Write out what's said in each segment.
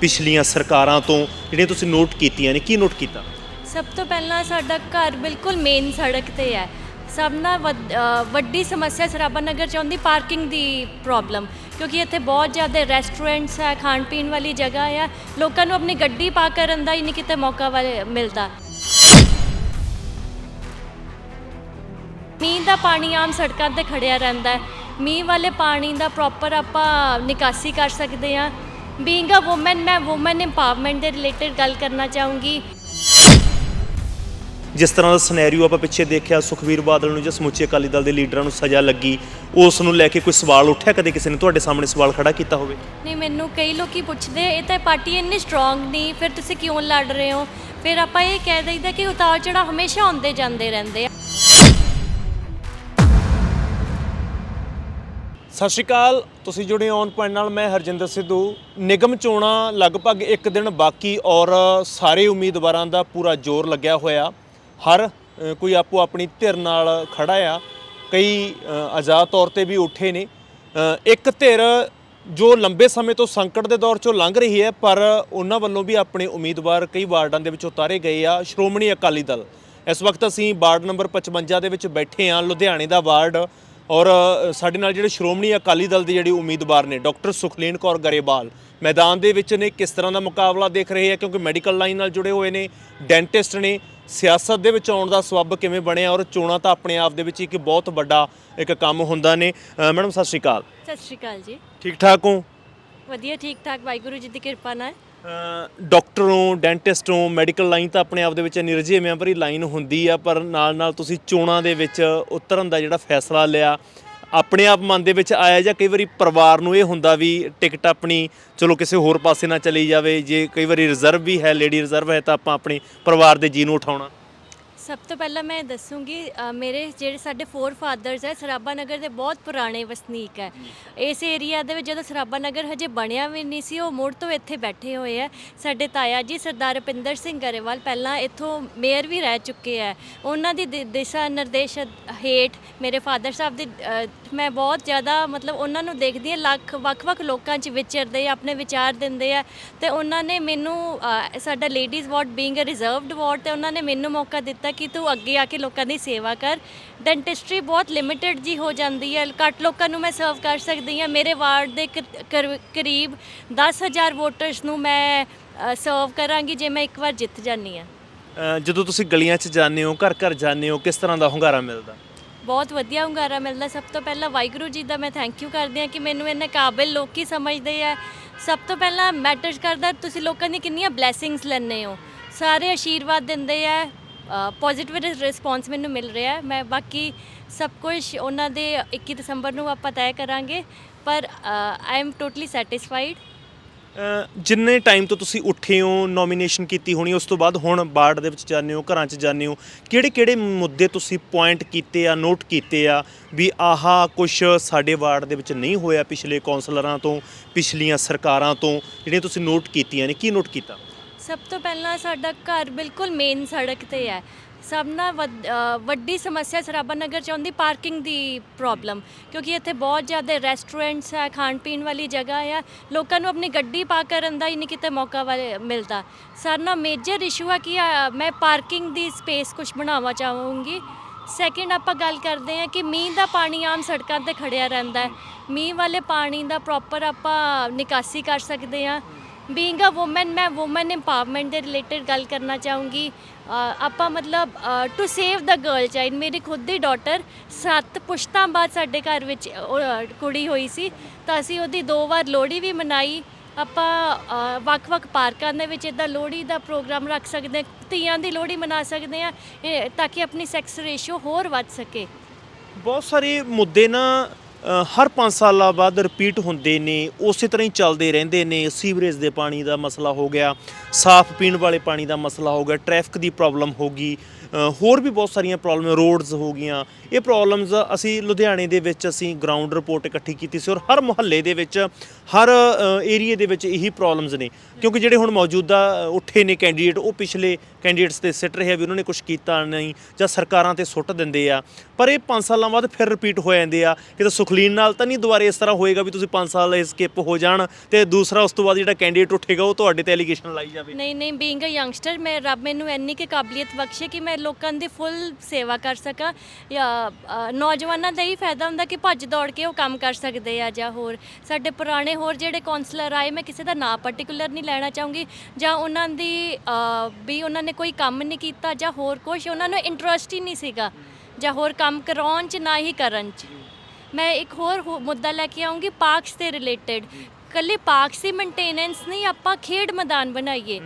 ਪਿਛਲੀਆਂ ਸਰਕਾਰਾਂ ਤੋਂ ਜਿਹੜੀਆਂ ਤੁਸੀਂ ਨੋਟ ਕੀਤੀਆਂ ਨੇ ਕੀ ਨੋਟ ਕੀਤਾ? ਸਭ ਤੋਂ ਪਹਿਲਾਂ ਸਾਡਾ ਘਰ ਬਿਲਕੁਲ ਮੇਨ ਸੜਕ ਤੇ ਹੈ। ਸਭ ਨਾਲ ਵੱਧ- ਅ, ਵੱਡੀ ਸਮੱਸਿਆ ਸਰਾਭਾ ਨਗਰ ਚ ਆਉਂਦੀ ਪਾਰਕਿੰਗ ਦੀ ਪ੍ਰੋਬਲਮ ਕਿਉਂਕਿ ਇੱਥੇ ਬਹੁਤ ਜ਼ਿਆਦਾ ਰੈਸਟੋਰੈਂਟਸ ਹੈ ਖਾਣ ਪੀਣ ਵਾਲੀ ਜਗ੍ਹਾ ਹੈ ਲੋਕਾਂ ਨੂੰ ਆਪਣੀ ਗੱਡੀ ਪਾਰਕ ਕਰਨ ਦਾ ਹੀ ਨਹੀਂ ਕਿਤੇ ਮੌਕਾ ਵਾਲੇ- ਮਿਲਦਾ। ਮੀਂਹ ਦਾ ਪਾਣੀ ਆਮ ਸੜਕਾਂ ਤੇ ਖੜਿਆ ਰਹਿੰਦਾ ਹੈ। ਮੀਂਹ ਵਾਲੇ ਪਾਣੀ ਦਾ ਪ੍ਰੋਪਰ ਆਪਾਂ ਨਿਕਾਸੀ ਕਰ ਸਕਦੇ ਹਾਂ। ਬੀਇੰਗ ਅ ਔਮਨ ਮੈਂ ਔਮਨ ਇੰਪਾਵਰਮੈਂਟ ਦੇ ਰਿਲੇਟਡ ਗੱਲ ਕਰਨਾ ਚਾਹੂੰਗੀ। ਜਿਸ ਤਰ੍ਹਾਂ ਦਾ ਸਿਨੈਰੀਓ ਆਪਾਂ ਪਿੱਛੇ ਦੇਖਿਆ ਸੁਖਵੀਰ ਬਾਦਲ ਨੂੰ ਜਾਂ ਸਮੁੱਚੇ ਅਕਾਲੀ ਦਲ ਦੇ ਲੀਡਰਾਂ ਨੂੰ ਸਜ਼ਾ ਲੱਗੀ ਉਸ ਨੂੰ ਲੈ ਕੇ ਕੋਈ ਸਵਾਲ ਉੱਠਿਆ? ਕਦੇ ਕਿਸੇ ਨੇ ਤੁਹਾਡੇ ਸਾਹਮਣੇ ਸਵਾਲ ਖੜਾ ਕੀਤਾ ਹੋਵੇ? ਨਹੀਂ ਮੈਨੂੰ ਕਈ ਲੋਕੀ ਪੁੱਛਦੇ ਇਹ ਤਾਂ ਪਾਰਟੀ ਇੰਨੀ ਸਟਰੋਂਗ ਨਹੀਂ ਫਿਰ ਤੁਸੀਂ ਕਿਉਂ ਲੜ ਰਹੇ ਹੋ? ਫਿਰ ਆਪਾਂ ਇਹ ਕਹਿ ਦਈਦਾ ਕਿ ਉਤਾਰ ਚੜਾ ਹਮੇਸ਼ਾ ਆਉਂਦੇ ਜਾਂਦੇ ਰਹਿੰਦੇ ਆ। ਸਤਿ ਸ਼੍ਰੀ ਅਕਾਲ, ਤੁਸੀਂ ਜੁੜੇ ਔਨ ਪੁਆਇੰਟ ਨਾਲ, ਮੈਂ ਹਰਜਿੰਦਰ ਸਿੱਧੂ। ਨਿਗਮ ਚੋਣਾਂ ਲਗਭਗ ਇੱਕ ਦਿਨ ਬਾਕੀ ਔਰ ਸਾਰੇ ਉਮੀਦਵਾਰਾਂ ਦਾ ਪੂਰਾ ਜ਼ੋਰ ਲੱਗਿਆ ਹੋਇਆ। ਹਰ ਕੋਈ ਆਪੋ ਆਪਣੀ ਧਿਰ ਨਾਲ ਖੜਾ ਆ। ਕਈ ਆਜ਼ਾਦ ਤੌਰ ਤੇ ਵੀ ਉੱਠੇ ਨੇ। ਇੱਕ ਧਿਰ ਜੋ ਲੰਬੇ ਸਮੇਂ ਤੋਂ ਸੰਕਟ ਦੇ ਦੌਰ ਚੋਂ ਲੰਘ ਰਹੀ ਹੈ, ਪਰ ਉਹਨਾਂ ਵੱਲੋਂ ਵੀ ਆਪਣੇ ਉਮੀਦਵਾਰ ਕਈ ਵਾਰਡਾਂ ਦੇ ਵਿੱਚ ਉਤਾਰੇ ਗਏ ਆ। ਸ਼੍ਰੋਮਣੀ ਅਕਾਲੀ ਦਲ। ਇਸ ਵਕਤ ਅਸੀਂ ਵਾਰਡ ਨੰਬਰ 55 ਦੇ ਵਿੱਚ ਬੈਠੇ ਹਾਂ। ਲੁਧਿਆਣੇ ਦਾ ਵਾਰਡ ਔਰ ਸਾਡੇ ਨਾਲ ਜਿਹੜੇ ਸ਼੍ਰੋਮਣੀ ਅਕਾਲੀ ਦਲ ਦੇ ਜਿਹੜੇ ਉਮੀਦਵਾਰ ਨੇ ਡਾਕਟਰ ਸੁਖਲੇਨ ਕੌਰ ਗਰੇਵਾਲ ਮੈਦਾਨ ਦੇ ਵਿੱਚ ਨੇ ਕਿਸ ਤਰ੍ਹਾਂ ਦਾ ਮੁਕਾਬਲਾ ਦੇਖ ਰਹੇ ਆ? ਕਿਉਂਕਿ ਮੈਡੀਕਲ ਲਾਈਨ ਨਾਲ ਜੁੜੇ ਹੋਏ ਨੇ ਡੈਂਟਿਸਟ ਨੇ ਸਿਆਸਤ ਦੇ ਵਿੱਚ ਆਉਣ ਦਾ ਸਬੱਬ ਕਿਵੇਂ ਬਣਿਆ? ਔਰ ਚੋਣਾਂ ਤਾਂ ਆਪਣੇ ਆਪ ਦੇ ਵਿੱਚ ਇੱਕ ਬਹੁਤ ਵੱਡਾ ਇੱਕ ਕੰਮ ਹੁੰਦਾ ਨੇ। ਮੈਡਮ ਸਤਿ ਸ਼੍ਰੀ ਅਕਾਲ। ਸਤਿ ਸ਼੍ਰੀ ਅਕਾਲ ਜੀ। ਠੀਕ ਠਾਕ ਹੋ? ਵਧੀਆ ਠੀਕ ਠਾਕ ਵਾਹਿਗੁਰੂ ਜੀ ਦੀ ਕਿਰਪਾ ਨਾਲ। ਡਾਕਟਰੋਂ, ਡੈਂਟਿਸਟੋਂ, ਮੈਡੀਕਲ ਲਾਈਨ ਤਾਂ ਆਪਣੇ ਆਪ ਦੇ ਵਿੱਚ ਨਿਰਜੇ ਮੈਂਬਰੀ ਲਾਈਨ ਹੁੰਦੀ ਆ, ਪਰ ਨਾਲ ਨਾਲ ਤੁਸੀਂ ਚੋਣਾਂ ਦੇ ਵਿੱਚ ਉਤਰਨ ਦਾ ਜਿਹੜਾ ਫੈਸਲਾ ਲਿਆ, ਆਪਣੇ ਆਪ ਮਨ ਦੇ ਵਿੱਚ ਆਇਆ ਜਾਂ ਕਈ ਵਾਰੀ ਪਰਿਵਾਰ ਨੂੰ ਇਹ ਹੁੰਦਾ ਵੀ ਟਿਕਟ ਆਪਣੀ ਚਲੋ ਕਿਸੇ ਹੋਰ ਪਾਸੇ ਨਾ ਚਲੀ ਜਾਵੇ, ਜੇ ਕਈ ਵਾਰੀ ਰਿਜ਼ਰਵ ਵੀ ਹੈ ਲੇਡੀ ਰਿਜ਼ਰਵ ਹੈ, ਤਾਂ ਆਪਾਂ ਆਪਣੇ ਪਰਿਵਾਰ ਦੇ ਜੀ ਨੂੰ ਉਠਾਉਣਾ। ਸਭ ਤੋਂ ਪਹਿਲਾਂ ਮੈਂ ਦੱਸੂੰਗੀ ਅ, ਮੇਰੇ ਜਿਹੜੇ ਸਾਡੇ ਫੋਰ ਫਾਦਰਸ ਹੈ ਸਰਾਭਾ ਨਗਰ ਦੇ ਬਹੁਤ ਪੁਰਾਣੇ ਵਸਨੀਕ ਹੈ। ਇਸ ਏਰੀਆ ਦੇ ਵਿੱਚ ਜਦੋਂ ਸਰਾਭਾ ਨਗਰ ਹਜੇ ਬਣਿਆ ਵੀ ਨਹੀਂ ਸੀ ਉਹ ਮੁੜ ਤੋਂ ਇੱਥੇ ਬੈਠੇ ਹੋਏ ਹੈ। ਸਾਡੇ ਤਾਇਆ ਜੀ ਸਰਦਾਰ ਰੁਪਿੰਦਰ ਸਿੰਘ ਗਰੇਵਾਲ ਪਹਿਲਾਂ ਇੱਥੋਂ ਮੇਅਰ ਵੀ ਰਹਿ ਚੁੱਕੇ ਹੈ। ਉਹਨਾਂ ਦੀ ਦਿ- ਦਿਸ਼ਾ ਨਿਰਦੇਸ਼ ਹੇਠ ਮੇਰੇ ਫਾਦਰ ਸਾਹਿਬ ਦੀ ਅ, ਮੈਂ ਬਹੁਤ ਜ਼ਿਆਦਾ ਮਤਲਬ ਉਹਨਾਂ ਨੂੰ ਦੇਖਦੀ ਹਾਂ ਲੱਖ ਵੱਖ-ਵੱਖ ਲੋਕਾਂ 'ਚ ਵਿਚਰਦੇ ਆ ਆਪਣੇ ਵਿਚਾਰ ਦਿੰਦੇ ਆ ਤੇ ਉਹਨਾਂ ਨੇ ਮੈਨੂੰ ਅ, ਸਾਡਾ ladies ward being a reserved ward ਤੇ ਉਹਨਾਂ ਨੇ ਮੈਨੂੰ ਮੌਕਾ ਦਿੱਤਾ ਕਿ ਤੂੰ ਅੱਗੇ ਆ ਕੇ ਲੋਕਾਂ ਦੀ ਸੇਵਾ ਕਰ। ਡੈਂਟਿਸਟਰੀ ਬਹੁਤ ਲਿਮਿਟਿਡ ਜੀ ਹੋ ਜਾਂਦੀ ਹੈ ਘੱਟ ਲੋਕਾਂ ਨੂੰ ਮੈਂ ਸਰਵ ਕਰ ਸਕਦੀ ਹਾਂ। ਮੇਰੇ ਵਾਰਡ ਦੇ ਕ- ਕਰ- ਕਰੀਬ 10000 ਵੋਟਰਸ ਨੂੰ ਮੈਂ ਸਰਵ ਕਰਾਂਗੀ ਜੇ ਮੈਂ ਇੱਕ ਵਾਰ ਜਿੱਤ ਜਾਂਦੀ ਹਾਂ। ਅ, ਜਦੋਂ ਤੁਸੀਂ ਗਲੀਆਂ 'ਚ ਜਾਂਦੇ ਹੋ ਘਰ ਘਰ ਜਾਂਦੇ ਹੋ ਕਿਸ ਤਰ੍ਹਾਂ ਦਾ ਹੁੰਗਾਰਾ ਮਿਲਦਾ? ਬਹੁਤ ਵਧੀਆ ਹੁੰਗਾਰਾ ਮਿਲਦਾ। ਸਭ ਤੋਂ ਪਹਿਲਾਂ ਵਾਹਿਗੁਰੂ ਜੀ ਦਾ ਮੈਂ ਥੈਂਕ ਯੂ ਕਰਦੀ ਹਾਂ ਕਿ ਮੈਨੂੰ ਇੰਨੇ ਕਾਬਿਲ ਲੋਕੀ ਸਮਝਦੇ ਆ। ਸਭ ਤੋਂ ਪਹਿਲਾਂ ਮੈਟਰ ਕਰਦਾ, ਤੁਸੀਂ ਲੋਕਾਂ ਦੀ ਕਿੰਨੀਆਂ ਬਲੇਸਿੰਗਸ ਲੈਂਦੇ ਹੋ। ਸਾਰੇ ਆਸ਼ੀਰਵਾਦ ਦਿੰਦੇ ਆ। ਪੋਜ਼ਿਟਿਵ ਰਿਸਪੌਂਸ ਮੈਨੂੰ ਮਿਲ ਰਿਹਾ। ਹੈ ਮੈਂ ਬਾਕੀ ਸਭ ਕੁਝ ਉਹਨਾਂ ਦੇ 21 ਦਸੰਬਰ ਨੂੰ ਆਪਾਂ ਤੈਅ ਕਰਾਂਗੇ। ਪਰ ਆਈ ਐਮ ਟੋਟਲੀ ਸੈਟੀਸਫਾਈਡ ਜਿੰਨੇ ਟਾਈਮ ਤੋਂ ਤੁਸੀਂ ਉੱਠੇ ਹੋ ਨੋਮੀਨੇਸ਼ਨ ਕੀਤੀ ਹੋਣੀ, ਉਸ ਤੋਂ ਬਾਅਦ ਹੁਣ ਬਾਰਡ ਦੇ ਵਿੱਚ ਜਾਂਦੇ ਹੋ, ਘਰਾਂ 'ਚ ਜਾਂਦੇ ਹੋ ਕਿਹੜੇ ਕਿਹੜੇ ਮੁੱਦੇ ਤੁਸੀਂ ਪੁਆਇੰਟ ਕੀਤੇ ਆ ਨੋਟ ਕੀਤੇ ਆ ਵੀ ਆਹਾ ਕੁਝ ਸਾਡੇ ਵਾਰਡ ਦੇ ਵਿੱਚ ਨਹੀਂ ਹੋਇਆ ਪਿਛਲੇ ਕੌਂਸਲਰਾਂ ਤੋਂ, ਪਿਛਲੀਆਂ ਸਰਕਾਰਾਂ ਤੋਂ, ਜਿਹੜੀਆਂ ਤੁਸੀਂ ਨੋਟ ਕੀਤੀਆਂ ਨੇ, ਕੀ ਨੋਟ ਕੀਤਾ? ਸਭ ਤੋਂ ਪਹਿਲਾਂ ਸਾਡਾ ਘਰ ਬਿਲਕੁਲ ਮੇਨ ਸੜਕ ਤੇ ਹੈ। ਸਭ ਨਾਲ ਵੱਧ- ਅ, ਵੱਡੀ ਸਮੱਸਿਆ ਸਰਾਭਾ ਨਗਰ ਚ ਆਉਂਦੀ ਪਾਰਕਿੰਗ ਦੀ ਪ੍ਰੋਬਲਮ ਕਿਉਂਕਿ ਇੱਥੇ ਬਹੁਤ ਜ਼ਿਆਦਾ ਰੈਸਟੋਰੈਂਟਸ ਹੈ ਖਾਣ ਪੀਣ ਵਾਲੀ ਜਗ੍ਹਾ ਆ ਲੋਕਾਂ ਨੂੰ ਆਪਣੀ ਗੱਡੀ ਪਾ ਕਰਨ ਦਾ ਹੀ ਨਹੀਂ ਕਿਤੇ ਮੌਕਾ ਵਾਲੇ- ਮਿਲਦਾ। ਸਾਡਾ ਨਾਲ ਮੇਜਰ ਇਸ਼ੂ ਹੈ ਕਿ ਅ, ਮੈਂ ਪਾਰਕਿੰਗ ਦੀ ਸਪੇਸ ਕੁਝ ਬਣਾਉਣਾ ਚਾਹੂੰਗੀ। ਸੈਕਿੰਡ ਆਪਾਂ ਗੱਲ ਕਰਦੇ ਹਾਂ ਕਿ ਮੀਂਹ ਦਾ ਪਾਣੀ ਆਮ ਸੜਕਾਂ ਤੇ ਖੜਿਆ ਰਹਿੰਦਾ ਹੈ। ਮੀਂਹ ਵਾਲੇ ਪਾਣੀ ਦਾ ਪ੍ਰੋਪਰ ਆਪਾਂ ਨਿਕਾਸੀ ਕਰ ਸਕਦੇ ਹਾਂ। ਬੀਇੰਗ ਅ ਔਮਨ ਮੈਂ ਔਮਨ ਇੰਪਾਵਰਮੈਂਟ ਦੇ ਰਿਲੇਟਡ ਗੱਲ ਕਰਨਾ ਚਾਹੂੰਗੀ ਆਪਾਂ ਮਤਲਬ to save the girl child ਮੇਰੀ ਖੁਦ ਦੀ ਡਾਟਰ ਸੱਤ ਪੁਸ਼ਤਾਂ ਬਾਅਦ ਸਾਡੇ ਘਰ ਵਿੱਚ ਕੁੜੀ ਹੋਈ ਸੀ ਤਾਂ ਅਸੀਂ ਉਹਦੀ ਦੋ ਵਾਰ ਲੋਹੜੀ ਵੀ ਮਨਾਈ ਆਪਾਂ ਵੱਖ-ਵੱਖ ਪਾਰਕਾਂ ਦੇ ਵਿੱਚ ਇਦਾਂ ਲੋਹੜੀ ਦਾ ਪ੍ਰੋਗਰਾਮ ਰੱਖ ਸਕਦੇ ਹਾਂ ਧੀਆਂ ਦੀ ਲੋਹੜੀ ਮਨਾ ਸਕਦੇ ਹਾਂ ਤਾਂ ਕਿ ਆਪਣੀ ਸੈਕਸ ਰੇਸ਼ੋ ਹੋਰ ਵੱਧ ਸਕੇ ਬਹੁਤ ਸਾਰੇ ਮੁੱਦੇ ਨਾ ਹਰ 5 ਸਾਲਾਂ ਬਾਅਦ ਰਿਪੀਟ ਹੁੰਦੇ ਨੇ, ਉਸੇ ਤਰ੍ਹਾਂ ਹੀ ਚੱਲਦੇ ਰਹਿੰਦੇ ਨੇ, ਸੀਵਰੇਜ ਦੇ ਪਾਣੀ ਦਾ ਮਸਲਾ ਹੋ ਗਿਆ, ਸਾਫ਼ ਪੀਣ ਵਾਲੇ ਪਾਣੀ ਦਾ ਮਸਲਾ ਹੋ ਗਿਆ ਟ੍ਰੈਫਿਕ ਦੀ ਪ੍ਰੋਬਲਮ ਹੋ ਗਈ ਹੋਰ ਵੀ ਬਹੁਤ ਸਾਰੀਆਂ ਪ੍ਰੋਬਲਮ ਰੋਡਸ ਹੋ ਗਈਆਂ ਇਹ ਪ੍ਰੋਬਲਮਸ ਅਸੀਂ ਲੁਧਿਆਣੇ ਦੇ ਵਿੱਚ ਅਸੀਂ ਗਰਾਊਂਡ ਰਿਪੋਰਟ ਇਕੱਠੀ ਕੀਤੀ ਸੀ ਔਰ ਹਰ ਮੁਹੱਲੇ ਦੇ ਵਿੱਚ, ਹਰ ਏਰੀਏ ਦੇ ਵਿੱਚ ਇਹੀ ਪ੍ਰੋਬਲਮਸ ਨੇ। ਕਿਉਂਕਿ ਜਿਹੜੇ ਹੁਣ ਮੌਜੂਦਾ ਉੱਠੇ ਨੇ ਕੈਂਡੀਡੇਟ ਉਹ ਪਿਛਲੇ ਕੈਂਡੀਡੇਟਸ ਤੇ ਸਿੱਟ ਰਹੇ ਆ ਵੀ ਉਹਨਾਂ ਨੇ ਕੁਝ ਕੀਤਾ ਨਹੀਂ ਜਾਂ ਸਰਕਾਰਾਂ ਤੇ ਸੁੱਟ ਦਿੰਦੇ ਆ। ਪਰ ਇਹ 5 ਸਾਲਾਂ ਬਾਅਦ ਫਿਰ ਰਿਪੀਟ ਹੋ ਜਾਂਦੇ ਆ ਕਿਤੇ ਸੁਖਲੀਨ ਨਾਲ ਤਾਂ ਨਹੀਂ ਦੁਬਾਰੇ ਇਸ ਤਰ੍ਹਾਂ ਹੋਏਗਾ ਵੀ ਤੁਸੀਂ 5 ਸਾਲ ਸਕਿਪ ਹੋ ਜਾਣ ਤੇ ਦੂਸਰਾ ਉਸ ਤੋਂ ਬਾਅਦ ਜਿਹੜਾ ਕੈਂਡੀਡੇਟ ਉੱਠੇਗਾ ਉਹ ਤੁਹਾਡੇ ਤੇ ਐਲੀਗੇਸ਼ਨ ਲਾਈ ਜਾਵੇ। ਨਹੀਂ ਨਹੀਂ ਬੀਇੰਗ ਅ ਯੰਗਸਟਰ ਮੈਂ ਰੱਬ ਮੈਨੂੰ ਇੰਨੀ ਕਿ ਕਾਬਲੀਅਤ ਬਖਸ਼ੇ ਕਿ ਮੈਂ ਲੋਕਾਂ ਦੀ ਫੁੱਲ ਸੇਵਾ ਕਰ ਸਕਾਂ। ਜਾਂ ਨੌਜਵਾਨਾਂ ਦਾ ਹੀ ਫਾਇਦਾ ਹੁੰਦਾ ਕਿ ਭੱਜ ਦੌੜ ਕੇ ਉਹ ਕੰਮ ਕਰ ਸਕਦੇ ਆ ਜਾਂ ਹੋਰ। ਸਾਡੇ ਪੁਰਾਣੇ ਹੋਰ ਜਿਹੜੇ ਕਾਉਂਸਲਰ ਆਏ, ਮੈਂ ਕਿਸੇ ਦਾ ਨਾਂ ਪਾਰਟਿਕੂਲਰ ਨਹੀਂ ਲੈਣਾ ਚਾਹੂੰਗੀ ਜਾਂ ਉਹਨਾਂ ਦੀ ਵੀ ਉਹਨਾਂ ਨੇ ਕੋਈ ਕੰਮ ਨਹੀਂ ਕੀਤਾ ਜਾਂ ਹੋਰ ਕੁਝ ਉਹਨਾਂ ਨੂੰ ਇੰਟਰਸਟ ਹੀ ਨਹੀਂ ਸੀਗਾ ਜਾਂ ਹੋਰ ਕੰਮ ਕਰਾਉਣ ਚ ਨਾ ਹੀ ਕਰਨ ਚ। ਮੈਂ ਇੱਕ ਹੋਰ ਹੋ- ਮੁੱਦਾ ਲੈ ਕੇ ਆਉਂਗੀ ਪਾਰਕਸ ਦੇ ਰਿਲੇਟਡ ਕੱਲੇ ਪਾਰਕਸ ਦੀ ਮੇਨਟੇਨੈਂਸ ਨਹੀਂ ਆਪਾਂ ਖੇਡ ਮੈਦਾਨ ਬਣਾਈਏ।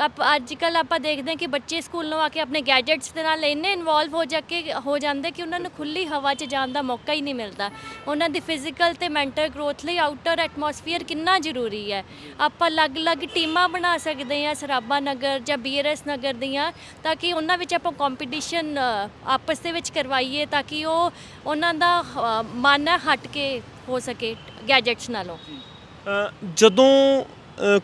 ਆਪ ਅੱਜ ਕੱਲ ਆਪਾਂ ਦੇਖਦੇ ਹਾਂ ਕਿ ਬੱਚੇ ਸਕੂਲੋਂ ਆ ਕੇ ਆਪਣੇ ਗੈਜਟਸ ਦੇ ਨਾਲ ਇੰਨੇ ਇਨਵੋਲਵ ਹੋ ਜਾ ਕੇ ਹੋ ਜਾਂਦੇ ਕਿ ਉਹਨਾਂ ਨੂੰ ਖੁੱਲੀ ਹਵਾ 'ਚ ਜਾਣ ਦਾ ਮੌਕਾ ਹੀ ਨਹੀਂ ਮਿਲਦਾ। ਉਹਨਾਂ ਦੀ ਫਿਜ਼ੀਕਲ ਤੇ ਮੈਂਟਲ ਗਰੋਥ ਲਈ ਆਊਟਰ ਐਟਮੋਸਫੀਅਰ ਕਿੰਨਾ ਜ਼ਰੂਰੀ ਹੈ। ਆਪਾਂ ਅਲੱਗ-ਅਲੱਗ ਟੀਮਾਂ ਬਣਾ ਸਕਦੇ ਹਾਂ ਸਰਾਬਾ ਨਗਰ ਜਾਂ ਬੀਆਰਐਸ ਨਗਰ ਦੀਆਂ ਤਾਂ ਕਿ ਉਹਨਾਂ ਵਿੱਚ ਆਪਾਂ ਕੰਪੀਟੀਸ਼ਨ ਆਪਸ ਦੇ ਵਿੱਚ ਕਰਵਾਈਏ ਤਾਂ ਕਿ ਉਹ ਉਹਨਾਂ ਦਾ ਮਨ ਹਟ ਕੇ ਹੋ ਸਕੇ ਗੈਜਟਸ ਨਾਲੋਂ। ਜਦੋਂ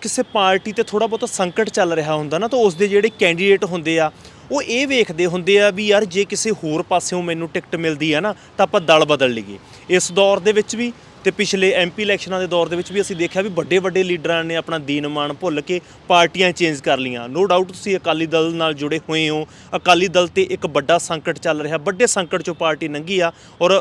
ਕਿਸੇ ਪਾਰਟੀ ਤੇ ਥੋੜਾ ਬਹੁਤਾ ਸੰਕਟ ਚੱਲ ਰਿਹਾ ਹੁੰਦਾ ਨਾ, ਤਾਂ ਉਸ ਦੇ ਜਿਹੜੇ ਕੈਂਡੀਡੇਟ ਹੁੰਦੇ ਆ, ਉਹ ਇਹ ਵੇਖਦੇ ਹੁੰਦੇ ਆ ਵੀ ਯਾਰ ਜੇ ਕਿਸੇ ਹੋਰ ਪਾਸਿਓਂ ਮੈਨੂੰ ਟਿਕਟ ਮਿਲਦੀ ਆ ਨਾ, ਤਾਂ ਆਪਾਂ ਦਲ ਬਦਲ ਲਈਏ। ਇਸ ਦੌਰ ਦੇ ਵਿੱਚ ਵੀ ਤੇ ਪਿਛਲੇ ਐਮਪੀ ਇਲੈਕਸ਼ਨਾਂ ਦੇ ਦੌਰ ਦੇ ਵਿੱਚ ਵੀ ਅਸੀਂ ਦੇਖਿਆ ਵੀ ਵੱਡੇ ਵੱਡੇ ਲੀਡਰਾਂ ਨੇ ਆਪਣਾ ਦੀਨਮਾਨ ਭੁੱਲ ਕੇ ਪਾਰਟੀਆਂ ਚੇਂਜ ਕਰ ਲੀਆਂ ਨੋ ਡਾਊਟ ਤੁਸੀਂ ਅਕਾਲੀ ਦਲ ਨਾਲ ਜੁੜੇ ਹੋਏ ਹੋ। ਅਕਾਲੀ ਦਲ ਤੇ ਇੱਕ ਵੱਡਾ ਸੰਕਟ ਚੱਲ ਰਿਹਾ। ਵੱਡੇ ਸੰਕਟ ਚੋਂ ਪਾਰਟੀ ਲੰਘੀ ਆ ਔਰ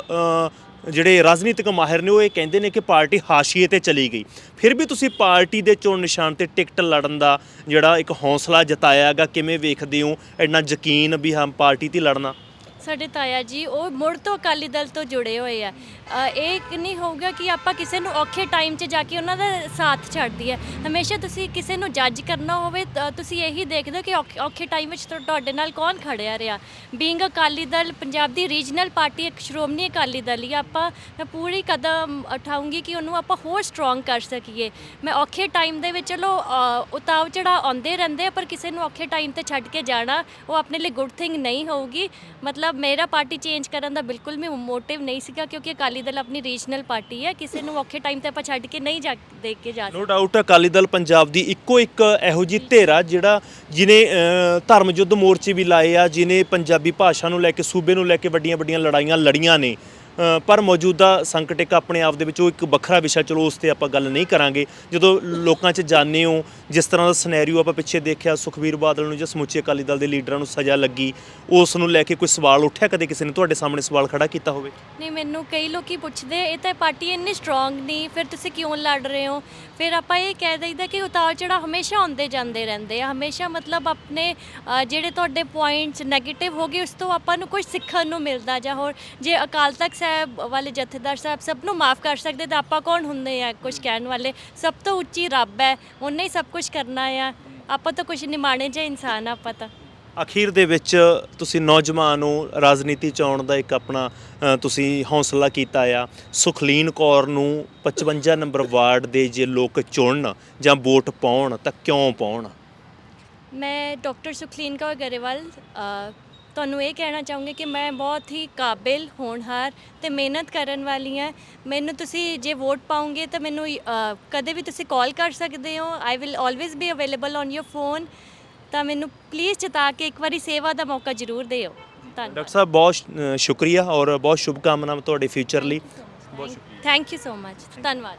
ਜਿਹੜੇ ਰਾਜਨੀਤਿਕ ਮਾਹਿਰ ਨੇ ਉਹ ਇਹ ਕਹਿੰਦੇ ਨੇ ਕਿ ਪਾਰਟੀ ਹਾਸ਼ੀਏ ਤੇ ਚਲੀ ਗਈ। ਫਿਰ ਵੀ ਤੁਸੀਂ ਪਾਰਟੀ ਦੇ ਚੋਣ ਨਿਸ਼ਾਨ ਤੇ ਟਿਕਟ ਲੜਨ ਦਾ ਜਿਹੜਾ ਇੱਕ ਹੌਸਲਾ ਜਤਾਇਆਗਾ ਕਿਵੇਂ ਵੇਖਦੇ ਹੋ? ਇੰਨਾ ਯਕੀਨ ਵੀ ਹਮ ਪਾਰਟੀ ਤੇ ਲੜਨਾ? ਸਾਡੇ ਤਾਇਆ ਜੀ ਉਹ ਮੁੜ ਤੋਂ ਅਕਾਲੀ ਦਲ ਤੋਂ ਜੁੜੇ ਹੋਏ ਆ। ਅ, ਇਹ ਨਹੀਂ ਹੋਊਗਾ ਕਿ ਆਪਾਂ ਕਿਸੇ ਨੂੰ ਔਖੇ ਟਾਈਮ 'ਚ ਜਾ ਕੇ ਉਹਨਾਂ ਦਾ ਸਾਥ ਛੱਡਦੀ ਹੈ। ਹਮੇਸ਼ਾ ਤੁਸੀਂ ਕਿਸੇ ਨੂੰ ਜੱਜ ਕਰਨਾ ਹੋਵੇ ਤਾਂ ਤੁਸੀਂ ਇਹੀ ਦੇਖਦੇ ਹੋ ਕਿ ਔਖੇ- ਔਖੇ ਟਾਈਮ ਵਿੱਚ ਤੁਹਾ- ਤੁਹਾਡੇ ਨਾਲ ਕੌਣ ਖੜਿਆ ਰਿਹਾ। ਬੀਇੰਗ ਅਕਾਲੀ ਦਲ ਪੰਜਾਬ ਦੀ ਰੀਜਨਲ ਪਾਰਟੀ ਇੱਕ ਸ਼੍ਰੋਮਣੀ ਅਕਾਲੀ ਦਲ ਹੀ ਆ, ਆਪਾਂ ਮੈਂ ਪੂਰੀ ਕਦਮ ਉਠਾਉਂਗੀ ਕਿ ਉਹਨੂੰ ਆਪਾਂ ਹੋਰ ਸਟਰੋਂਗ ਕਰ ਸਕੀਏ। ਮੈਂ ਔਖੇ ਟਾਈਮ ਦੇ ਵਿੱਚ ਚਲੋ ਅ, ਉਤਾਰ ਚੜਾ ਆਉਂਦੇ ਰਹਿੰਦੇ ਆ ਪਰ ਕਿਸੇ ਨੂੰ ਔਖੇ ਟਾਈਮ ਤੇ ਛੱਡ ਕੇ ਜਾਣਾ ਉਹ ਆਪਣੇ ਲਈ ਗੁੱਡ ਥਿੰਗ ਨਹੀਂ ਹੋਊਗੀ। ਮਤਲਬ ਮੇਰਾ ਪਾਰਟੀ ਚੇਂਜ ਕਰਨ ਦਾ ਬਿਲਕੁਲ ਵੀ ਮੋਟਿਵ ਨਹੀਂ ਸੀਗਾ ਕਿਉਂਕਿ ਅਕਾਲੀ ਦਲ ਆਪਣੀ ਰੀਜਨਲ ਪਾਰਟੀ ਹੈ। ਕਿਸੇ ਨੂੰ ਔਖੇ ਟਾਈਮ ਤੇ ਆਪਾਂ ਛੱਡ ਕੇ ਨਹੀਂ ਜਾ ਦੇਖ ਕੇ ਜਾ ਨੋ ਡਾਊਟ ਅਕਾਲੀ ਦਲ ਪੰਜਾਬ ਦੀ ਇੱਕੋ ਇੱਕ ਇਹੋ ਜੀ ਧੇਰਾ ਜਿਹੜਾ ਜਿਨੇ ਧਰਮ ਯੁੱਧ ਮੋਰਚੇ ਵੀ ਲਾਏ ਆ ਜਿਨੇ ਪੰਜਾਬੀ ਭਾਸ਼ਾ ਨੂੰ ਲੈ ਕੇ ਸੂਬੇ ਨੂੰ ਲੈ ਕੇ ਵੱਡੀਆਂ ਵੱਡੀਆਂ ਲੜਾਈਆਂ ਲੜੀਆਂ ਨੇ। ਪਰ ਮੌਜੂਦਾ ਸੰਕਟ ਇੱਕ ਆਪਣੇ ਆਪ ਦੇ ਵਿੱਚ ਉਹ ਇੱਕ ਵੱਖਰਾ ਵਿਸ਼ਾ ਚਲੋ ਉਸ ਤੇ ਆਪਾਂ ਗੱਲ ਨਹੀਂ ਕਰਾਂਗੇ। ਜਦੋਂ ਲੋਕਾਂ 'ਚ ਜਾਣੇ ਹੋ ਜਿਸ ਤਰ੍ਹਾਂ ਦਾ ਸਿਨੈਰੀਓ ਆਪਾਂ ਪਿੱਛੇ ਦੇਖਿਆ ਸੁਖਬੀਰ ਬਾਦਲ ਨੂੰ ਜਾਂ ਸਮੁੱਚੇ ਅਕਾਲੀ ਦਲ ਦੇ ਲੀਡਰਾਂ ਨੂੰ ਸਜ਼ਾ ਲੱਗੀ ਉਸ ਨੂੰ ਲੈ ਕੇ ਕੋਈ ਸਵਾਲ ਉੱਠਿਆ ਕਦੇ ਕਿਸੇ ਨੇ? ਤੁਹਾਡੇ ਸਾਹਮਣੇ ਸਵਾਲ ਖੜਾ ਕੀਤਾ ਹੋਵੇ। ਨਹੀਂ ਮੈਨੂੰ ਕਈ ਲੋਕੀ ਪੁੱਛਦੇ ਇਹ ਤਾਂ ਪਾਰਟੀ ਇੰਨੀ ਸਟਰੋਂਗ ਨਹੀਂ ਫਿਰ ਤੁਸੀਂ ਕਿਉਂ ਲੜ ਰਹੇ ਹੋ? ਫਿਰ ਆਪਾਂ ਇਹ ਕਹਿ ਦਈਦਾ ਕਿ ਉਤਾਰ ਚੜਾ ਹਮੇਸ਼ਾ ਆਉਂਦੇ ਜਾਂਦੇ ਰਹਿੰਦੇ ਆ ਹਮੇਸ਼ਾ ਮਤਲਬ ਆਪਣੇ ਅ, ਜਿਹੜੇ ਤੁਹਾਡੇ ਪੁਆਇੰਟਸ 네ਗੇਟਿਵ ਹੋ ਗਏ ਉਸ ਤੋਂ ਆਪਾਂ ਨੂੰ ਕੁਝ ਸਿੱਖਣ ਨੂੰ ਮਿਲਦਾ ਜਾਂ ਹੋਰ ਜੇ ਅਕਾਲ ਤਖਤ ਸਾਹਿਬ ਵਾਲੇ ਜਥੇਦਾਰ ਸਾਹਿਬ ਸਭ ਨੂੰ ਮਾਫ ਕਰ ਸਕਦੇ ਤਾਂ ਆਪਾਂ ਕੌਣ ਹੁੰਦੇ ਆ ਕੁਝ ਕਹਿਣ ਵਾਲੇ? ਸਭ ਤੋਂ ਉੱਚੀ ਰੱਬ ਹੈ ਉਹਨੇ ਹੀ ਸਭ ਕੁਝ ਕਰਨਾ ਆ। ਆਪਾਂ ਤਾਂ ਕੁਝ ਨਹੀਂ ਮਾਣੇ ਜੇ ਇਨਸਾਨ ਆ ਆਪਾਂ ਤਾਂ। ਅਖੀਰ ਦੇ ਵਿੱਚ ਤੁਸੀਂ ਨੌਜਵਾਨ ਨੂੰ ਰਾਜਨੀਤੀ ਚ ਆਉਣ ਦਾ ਇੱਕ ਆਪਣਾ ਅ, ਤੁਸੀਂ ਹੌਸਲਾ ਕੀਤਾ ਆ। ਸੁਖਲੀਨ ਕੌਰ ਨੂੰ 55 ਨੰਬਰ ਵਾਰਡ ਦੇ ਜੇ ਲੋਕ ਚੁਣਨ ਜਾਂ ਵੋਟ ਪਾਉਣ ਤਾਂ ਕਿਉਂ ਪਾਉਣ? ਮੈਂ ਡਾਕਟਰ ਸੁਖਲੀਨ ਕੌਰ ਗਰੇਵਾਲ ਅ, ਤੁਹਾਨੂੰ ਇਹ ਕਹਿਣਾ ਚਾਹੂੰਗੀ ਕਿ ਮੈਂ ਬਹੁਤ ਹੀ ਕਾਬਿਲ ਹੋਣਹਾਰ ਤੇ ਮਿਹਨਤ ਕਰਨ ਵਾਲੀ ਹਾਂ। ਮੈਨੂੰ ਤੁਸੀਂ ਜੇ ਵੋਟ ਪਾਉਂਗੇ ਤਾਂ ਮੈਨੂੰ ਅ, ਕਦੇ ਵੀ ਤੁਸੀਂ ਕਾਲ ਕਰ ਸਕਦੇ ਹੋ। I will always be available on your phone ਤਾਂ ਮੈਨੂੰ ਪਲੀਜ਼ ਚਿਤਾ ਕੇ ਇੱਕ ਵਾਰੀ ਸੇਵਾ ਦਾ ਮੌਕਾ ਜ਼ਰੂਰ ਦਿਓ। ਧੰਨਵਾਦ। ਡਾਕਟਰ ਸਾਹਿਬ ਬਹੁਤ ਅ, ਸ਼ੁਕਰੀਆ ਔਰ ਬਹੁਤ ਸ਼ੁਭ ਕਾਮਨਾਵਾਂ ਤੁਹਾਡੇ ਫਿਊਚਰ ਲਈ। ਬਹੁਤ ਥੈਂਕ ਯੂ ਸੋ ਮਚ ਧੰਨਵਾਦ।